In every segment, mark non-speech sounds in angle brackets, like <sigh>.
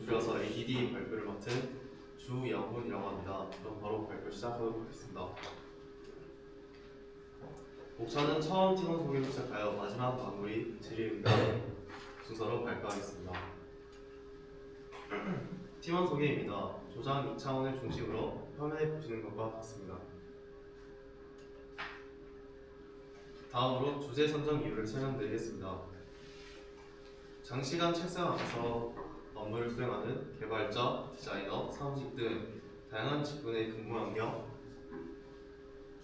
줄여서 ADD 발표를 맡은 주영훈이라고 합니다. 그럼 바로 발표 시작하도록 하겠습니다. 목차는 처음 팀원 소개로 시작하여 마지막 마무리 질의응답 순서로 발표하겠습니다. 팀원 소개입니다. 조장 2차원을 중심으로 화면에 보시는 것과 같습니다. 다음으로 주제 선정 이유를 설명드리겠습니다. 장시간 책상 앞에서 업무를 수행하는 개발자, 디자이너, 사무직 등 다양한 직군의 근무 환경이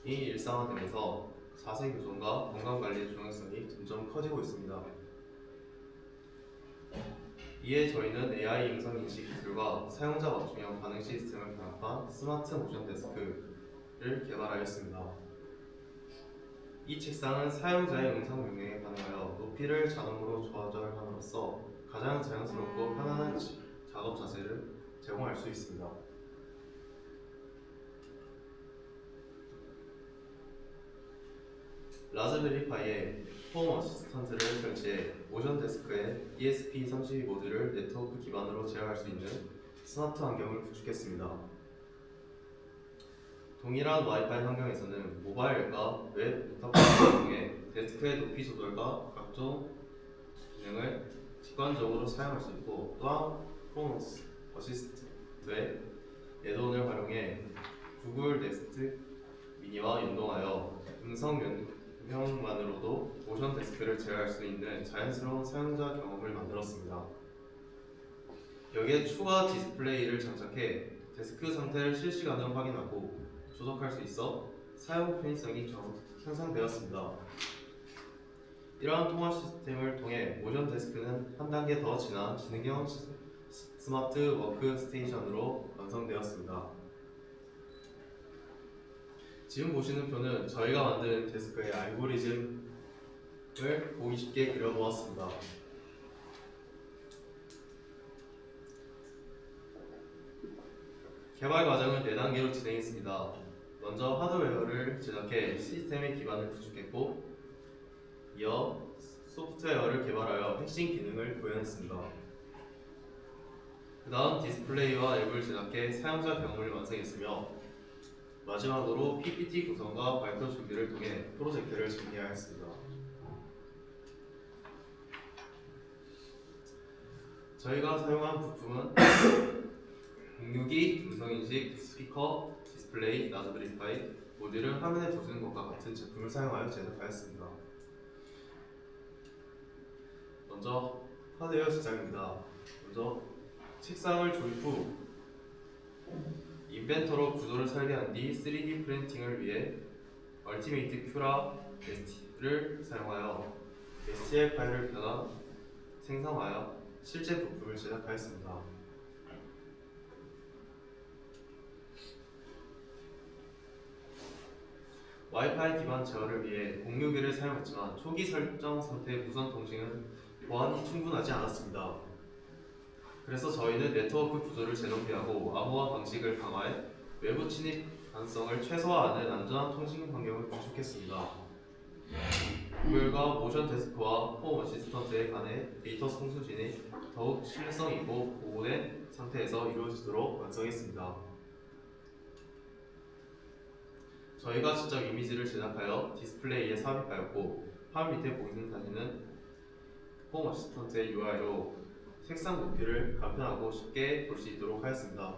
일상화되면서 자세 교정과 건강 관리의 중요성이 점점 커지고 있습니다. 이에 저희는 AI 음성 인식 기술과 사용자 맞춤형 반응 시스템을 결합한 스마트 모션 데스크를 개발하였습니다. 이 책상은 사용자의 음성 명령에 반응하여 높이를 자동으로 조절함으로써 가장 자연스럽고 편안한 지- 작업 자세를 제공할 수 있습니다. 라즈베리 파이에 홈 어시스턴트를 설치해 모션 데스크에 ESP32 모드를 네트워크 기반으로 제어할 수 있는 스마트 환경을 구축했습니다. 동일한 와이파이 환경에서는 모바일과 웹 통해 데스크의 높이 조절과 각종 기능을 직관적으로 사용할 수 있고 또한 홈 어시스트의 애드온을 활용해 구글 네스트 미니와 연동하여 음성 명령만으로도 모션 데스크를 제어할 수 있는 자연스러운 사용자 경험을 만들었습니다. 여기에 추가 디스플레이를 장착해 데스크 상태를 실시간으로 확인하고 조작할 수 있어 사용 편의성이 좀 향상되었습니다. 이러한 통화 시스템을 통해 모션 데스크는 한 단계 더 진한 지능형 시- 스마트 워크 스테이션으로 완성되었습니다. 지금 보시는 표는 저희가 만든 데스크의 알고리즘을 보기 쉽게 그려보았습니다. 개발 과정을 4단계로 진행했습니다. 먼저 하드웨어를 제작해 시스템의 기반을 구축했고 이어 소프트웨어를 개발하여 핵심 기능을 구현했습니다. 그 다음 디스플레이와 앱을 제작해 사용자 경험을 완성했으며 마지막으로 PPT 구성과 발표 준비를 통해 프로젝트를 전개하였습니다. 저희가 사용한 부품은 <coughs> 공유기, 음성인식, 스피커, 디스플레이, 라즈베리 파이 모듈을 화면에 보시는 것과 같은 제품을 사용하여 제작하였습니다. 먼저 하드웨어 제작입니다. 먼저 책상을 조립 후 인벤터로 구조를 설계한 뒤 3D 프린팅을 위해 얼티메이트 큐라 ST를 사용하여 STL 파일을 변환, 생성하여 실제 부품을 제작하였습니다. 와이파이 기반 제어를 위해 공유기를 사용했지만 초기 설정 상태의 무선 통신은 보안이 충분하지 않았습니다. 그래서 저희는 네트워크 구조를 재정비하고 암호화 방식을 강화해 외부 침입 가능성을 최소화하는 안전한 통신 환경을 구축했습니다. 구글과 모션 데스크와 홈 어시스턴트에 관해 데이터 송수진이 더욱 신뢰성 있고 보호된 상태에서 이루어지도록 완성했습니다. 저희가 직접 이미지를 제작하여 디스플레이에 삽입하였고 화면 밑에 보이는 사진은 홈 어시스턴트의 UI로 색상 높이를 간편하고 쉽게 볼 수 있도록 하였습니다.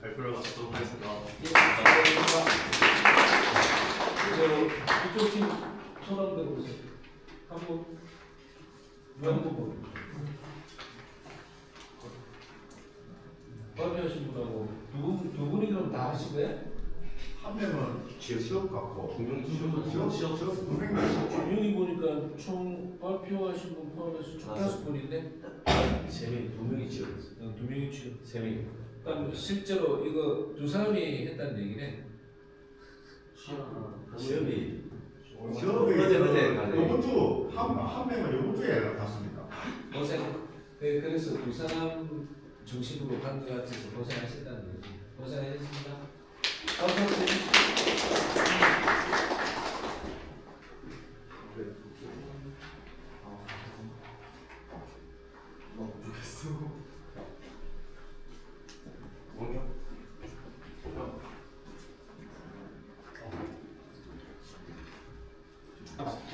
발표를 마치도록 하겠습니다. 저 이쪽 팀 손한번 들어보세요. 한번 한번 보고. 발표하신 분하고 두분두 분이 그럼 다 하신 거예요? 한 명은 지역 시업 갖고 분명히 지역 지역 시업 시업 분명히 보니까 총 발표하신 분 포함해서 총 다섯 분인데 세 명, 두 명이 지원했어요. 어, 두 명이 지금. 세 명이. 그러니까 실제로 이거 두 사람이 했다는 얘기네. 시험이 시업이 어제, 어제 가네. 이번 주한 한 명은 이번 주에 갔습니다. 고생. 네, 그래서 두 사람 중심으로 간것 같아서 고생하셨다는 얘기. 고생하셨습니다. 뭐수